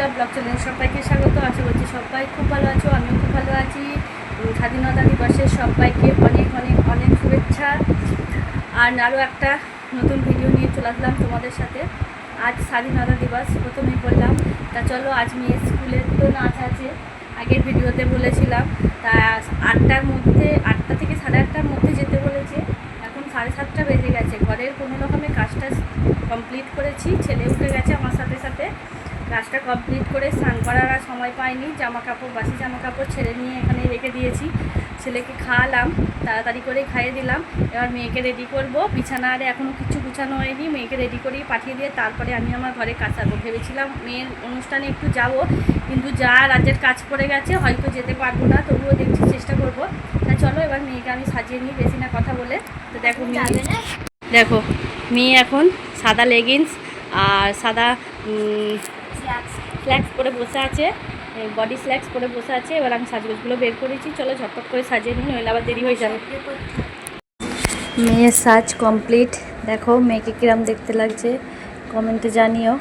পূজা blog channel সবাইকে স্বাগত। আশা করছি সবাই খুব ভালো আছো, আমিও খুব ভালো আছি। স্বাধীনতা দিবসের সবাইকে অনেক অনেক অনেক শুভেচ্ছা। আর আরও একটা নতুন ভিডিও নিয়ে চলে আসলাম তোমাদের সাথে। আজ স্বাধীনতা দিবস, প্রথমেই বললাম। তা চলো, আজ মেয়ের স্কুলের তো নাচ আছে আগের ভিডিওতে বলেছিলাম, তা আটটার মধ্যে, আটটা থেকে সাড়ে আটটার মধ্যে যেতে বলেছে। এখন সাড়ে সাতটা বেজে গেছে। ঘরের কোনো রকমে কাজটা কমপ্লিট করেছি, ছেলে উঠে গেছে কাজটা কমপ্লিট করে স্নান করার আর সময় পাইনি জামা কাপড় বাসি জামা কাপড় ছেড়ে নিয়ে এখানে রেখে দিয়েছি। ছেলেকে খাওয়ালাম তাড়াতাড়ি করে খাইয়ে দিলাম। এবার মেয়েকে রেডি করব। বিছানা আরে এখনও কিছু গুছানো হয়নি। মেয়েকে রেডি করেই পাঠিয়ে দিয়ে তারপরে আমি আমার ঘরে কাজ সারবো। ভেবেছিলাম মেয়ের অনুষ্ঠানে একটু যাব কিন্তু যা রাজ্যের কাজ পড়ে গেছে হয়তো যেতে পারব না তবুও দেখছি চেষ্টা করব। তা চলো এবার মেয়েকে আমি সাজিয়ে নিই বেশি না কথা বলে। তো দেখো দেখো মেয়ে এখন সাদা লেগিংস আর সাদা স্ল্যাক্স পরে বসে আছে বডি স্ল্যাক্স পরে বসে আছে, এবার আমি সাজগোজগুলো বের করেছি, চলো ঝটপট করে সাজিয়ে নিই, নইলে আবার দেরি হয়ে যাবে। মেয়ের সাজ কমপ্লিট দেখো, মেয়েকে কিরম দেখতে লাগছে কমেন্টে জানিও।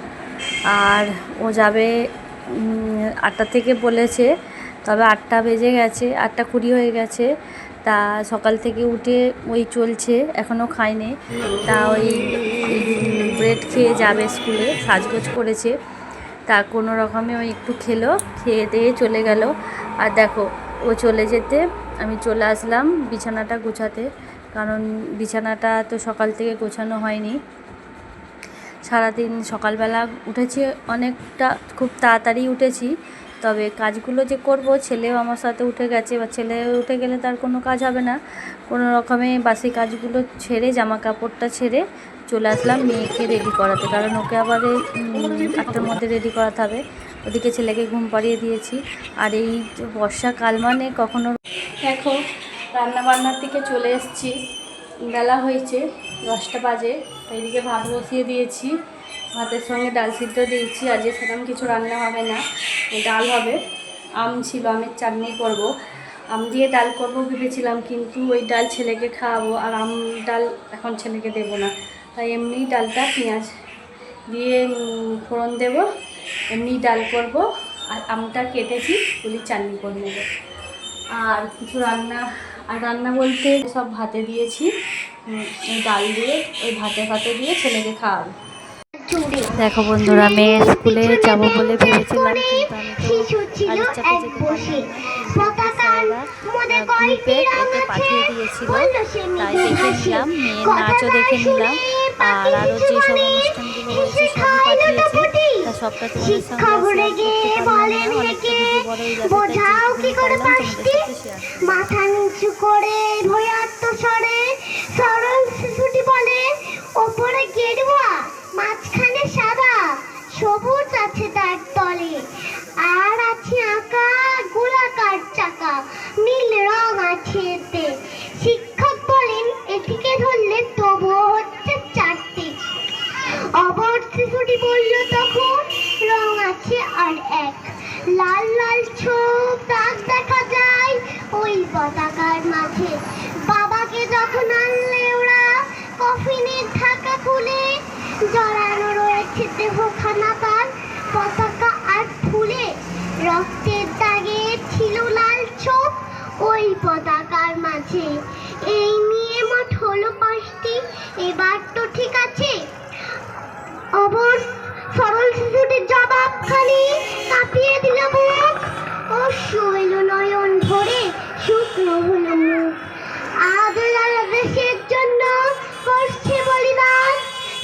আর ও যাবে আটটা থেকে বলেছে, তবে আটটা বেজে গেছে, আটটা কুড়ি হয়ে গেছে। তা সকাল থেকে উঠে ওই চলছে এখনও খায়নি। তা ওই ব্রেড খেয়ে যাবে স্কুলে, সাজগোজ করেছে। তা কোনো রকমে ওই একটু খেলো, খেয়ে দিয়ে চলে গেল। আর দেখো, ও চলে যেতে আমি চলে আসলাম বিছানাটা গোছাতে, কারণ বিছানাটা তো সকাল থেকে গোছানো হয়নি। সারাদিন সকালবেলা উঠেছি অনেকটা, খুব তাড়াতাড়ি উঠেছি। তবে কাজগুলো যে করব, ছেলেও আমার সাথে উঠে গেছে, বা ছেলে উঠে গেলে তার কোনো কাজ হবে না। কোনো রকমে বাসি কাজগুলো ছেড়ে, জামা কাপড়টা ছেড়ে চলে আসলাম, মেয়েকে রেডি করাতে। কারণ ওকে আবার আটটার মধ্যে রেডি করাতে হবে। ওদিকে ছেলেকে ঘুম পাড়িয়ে দিয়েছি। আর এই বর্ষাকাল মানে কখনো দেখো রান্না বান্নার দিকে চলে এসেছি। বেলা হয়েছে, দশটা বাজে। তো এদিকে ভাত বসিয়ে দিয়েছি। ভাতের সঙ্গে ডাল সিদ্ধ দিয়েছি। আজকে সেরকম কিছু রান্না হবে না ডাল হবে। আম ছিল, আমের চাটনি করব। আম দিয়ে ডাল করব ভেবেছিলাম, কিন্তু ওই ডাল ছেলেকে খাওয়াবো। আর আম ডাল এখন ছেলেকে দেবো না। তাই এমনি ডালটা পেঁয়াজ দিয়ে ফোড়ন দেব, এমনি ডাল করব, আর আমটা কেটেছি পুলি চাটনি করে নেব। আর কিছু রান্না, আর রান্না বলতে সব ভাতে দিয়েছি ডাল দিয়ে, ওই ভাতে ভাতে দিয়ে ছেলেকে খাওয়াবো। দেখো বন্ধুরা মেয়ে স্কুলে যাব বলে ভেবেছিলাম কিন্তু আমি তো গ্রুপে আছে। পাঠিয়ে দিয়েছিল বলল তাই দেখে নিলাম মেয়ের নাচও দেখে নিলাম। আর আরও যেসব অনুষ্ঠানগুলো হয়েছে সবই শেখায় পাঠিয়েছে। তা সবটা তোমাদের সঙ্গে অনেকটা ভিডিও বড় হয়ে যাবে তাই বোঝাও কি যেটুকুনি করে পারলাম তোমাদের সাথে শেয়ার মাথা নিচু করে ভয়ার্ত স্বরে সরল শিশুটি বলে ওপরে গেরুয়া মাঝখানে সাদা সবুজ আছে তার তলে, আর আছে আঁকা গোলাকার চাকা, নীল রং আছে এতে। শিক্ষক বলেন, এটিকে ধরলে তবুও হচ্ছে চারটি। অবর শিশুটি বলল, তখন রং আছে আর এক। লাল লাল ছোপ দাগ দেখা যায় ওই পতাকার মাঝে। বাবাকে যখন আনলে ওরা কফিনের ঢাকা খুলে, জড়ানো রয়েছে দেহখানা তার পতাকা আর ফুলে রক্তের দাগে ছিল লাল ছোপ ওই পতাকার মাঝে। এই নিয়ে মোট হলো পাঁচটি। এবার তো ঠিক আছে। অবর সরল শিশুটির জবাব খালি কাঁপিয়ে দিল মুখ অশ্রু এলো নয়ন শুকনো হলো মুখ। দেশের জন্য করছে বলিদান।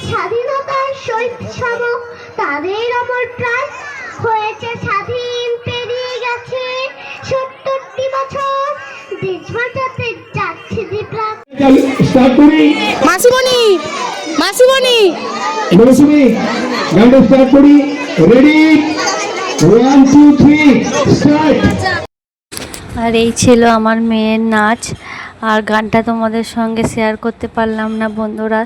স্বাধীনতার শহীদ শাবক তাদের অমর প্রাণ হয়েছে মাসিমণি মাসিমণি। মৌসুমি গানটা স্টার্ট করি। Ready one two three start আর এই ছিল আমার মেয়ের নাচ। আর গানটা তোমাদের সঙ্গে শেয়ার করতে পারলাম না বন্ধুরা।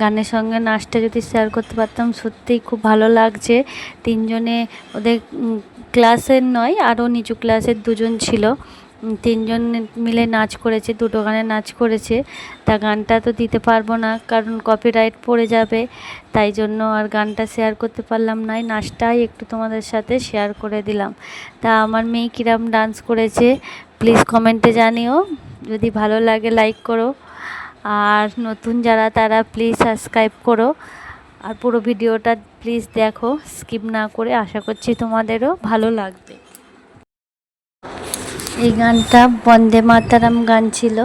গানের সঙ্গে নাচটা যদি শেয়ার করতে পারতাম সত্যিই খুব ভালো লাগছে। তিনজনে ওদের ক্লাসের নয় আরও নিচু ক্লাসের দুজন ছিল। তিনজন মিলে নাচ করেছে, দুটো গানে নাচ করেছে। তা গানটা তো দিতে পারব না, কারণ কপিরাইট পড়ে যাবে। তাই জন্য আর গানটা শেয়ার করতে পারলাম না নাচটাই একটু তোমাদের সাথে শেয়ার করে দিলাম। তা আমার মেয়ে কিরম ডান্স করেছে প্লিজ কমেন্টে জানিও। যদি ভালো লাগে লাইক করো। আর নতুন যারা, তারা প্লিজ সাবস্ক্রাইব করো। আর পুরো ভিডিওটা প্লিজ দেখো স্কিপ না করে আশা করছি তোমাদেরও ভালো লাগবে। এই গানটা বন্দে মাতারাম গান ছিল।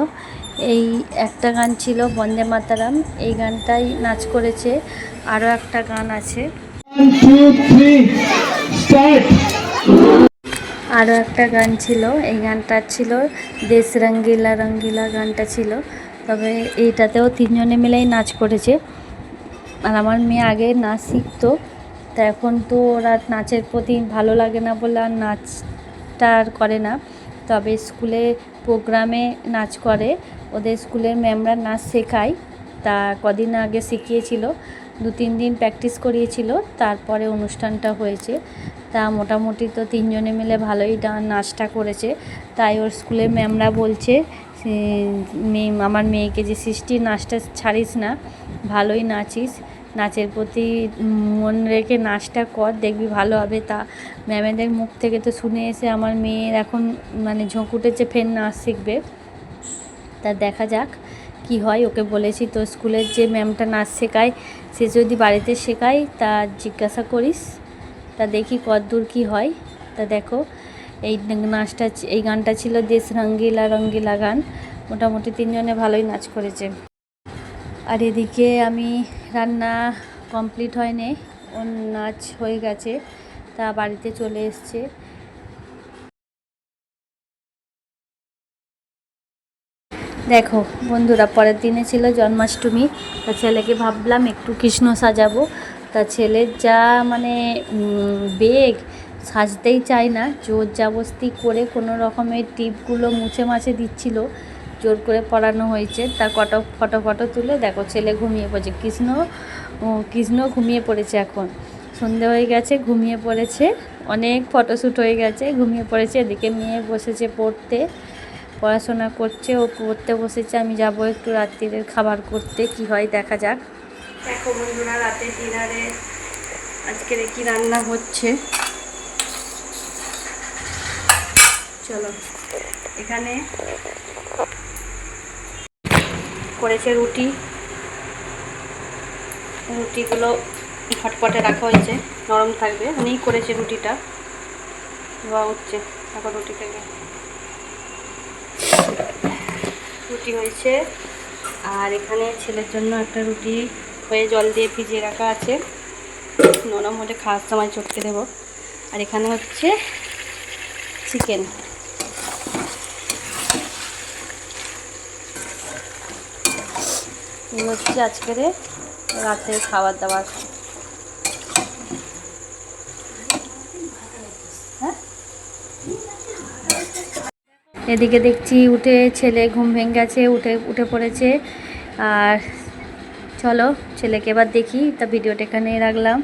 এই একটা গান ছিল বন্দে মাতারাম। এই গানটাই নাচ করেছে আরও একটা গান আছে। আরও একটা গান ছিল, এই গানটা ছিল দেশ রঙ্গিলা রঙ্গিলা গানটা ছিল। তবে এইটাতেও তিনজনে মিলেই নাচ করেছে। আর আমার মেয়ে আগে নাচ শিখতো, তা এখন তো ওরা নাচের প্রতি ভালো লাগে না বলে আর নাচটা আর করে না। তবে স্কুলে প্রোগ্রামে নাচ করে। ওদের স্কুলের ম্যামরা নাচ শেখায়। তা কদিন আগে শিখিয়েছিল। দু, তিন দিন প্র্যাকটিস করিয়েছিল। তারপরে অনুষ্ঠানটা হয়েছে। তা মোটামুটি তো তিনজনে মিলে ভালোই নাচটা করেছে। তাই ওর স্কুলের ম্যামরা বলছে মেয়ে, আমার মেয়েকে যে, সৃষ্টি, নাচটা ছাড়িস না। ভালোই নাচিস। নাচের প্রতি মন রেখে নাচটা কর, দেখবি ভালো হবে। তা ম্যামেদের মুখ থেকে তো শুনে এসে আমার মেয়ের এখন মানে ঝোঁক উঠেছে, ফের নাচ শিখবে। তা দেখা যাক কি হয়, ওকে বলেছি তো স্কুলের যে ম্যামটা নাচ শেখায়, সে যদি বাড়িতে শেখায়, তা জিজ্ঞাসা করিস। তা দেখি কতদূর কি হয়। তা দেখো, এই নাচটা, এই গানটা ছিল দেশ রঙ্গিলা রঙ্গিলা গান। মোটামুটি তিনজনে ভালোই নাচ করেছে। আর এদিকে আমি রান্না কমপ্লিট হয়নি, ওর নাচ হয়ে গেছে, তা বাড়িতে চলে এসছে। দেখো, বন্ধুরা, পরের দিনে ছিল জন্মাষ্টমী, তা ছেলেকে ভাবলাম একটু কৃষ্ণ সাজাবো। তা ছেলের যা মানে বেগ সাজতেই চায় না জোর জাবস্তি করে কোনো রকমের টিপগুলো মুছে মাছে দিচ্ছিল। জোর করে পড়ানো হয়েছে। তার কটো ফটো ফটো তুলে দেখো ছেলে ঘুমিয়ে পড়েছে। কৃষ্ণ কৃষ্ণ ঘুমিয়ে পড়েছে এখন। সন্ধে হয়ে গেছে, ঘুমিয়ে পড়েছে। অনেক ফটোশ্যুট হয়ে গেছে, ঘুমিয়ে পড়েছে। এদিকে মেয়ে বসেছে পড়তে, পড়াশোনা করছে, ও পড়তে বসেছে। আমি যাব একটু রাত্রিরের খাবার করতে, কি হয় দেখা যাক। দেখো বন্ধুরা রাতে ডিনারে আজকের কি রান্না হচ্ছে? চলো, এখানে করেছে রুটি। রুটিগুলো হটপটে রাখা হয়েছে, নরম থাকবে। উনিই করেছে রুটিটা। ধোয়া হচ্ছে, এখন রুটি থেকে রুটি হয়েছে। আর এখানে ছেলের জন্য একটা রুটি হয়ে জল দিয়ে ভিজিয়ে রাখা আছে। নরম হলে খাওয়ার সময় চটকে দেবো। আর এখানে হচ্ছে চিকেন হচ্ছে আজকের রাতের খাবার দাবার। হ্যাঁ? এদিকে দেখছি উঠে ছেলে ঘুম ভেঙে গেছে উঠে উঠে পড়েছে। আর চলো ছেলেকে এবার দেখি, তা ভিডিওটা এখানেই রাখলাম।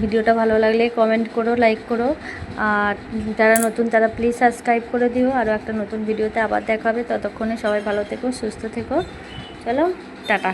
ভিডিওটা ভালো লাগলে কমেন্ট করো লাইক করো। আর যারা নতুন তারা প্লিজ সাবস্ক্রাইব করে দিও। আরও একটা নতুন ভিডিওতে আবার দেখা হবে। ততক্ষণে সবাই ভালো থেকো, সুস্থ থেকো। চলো। টাটা।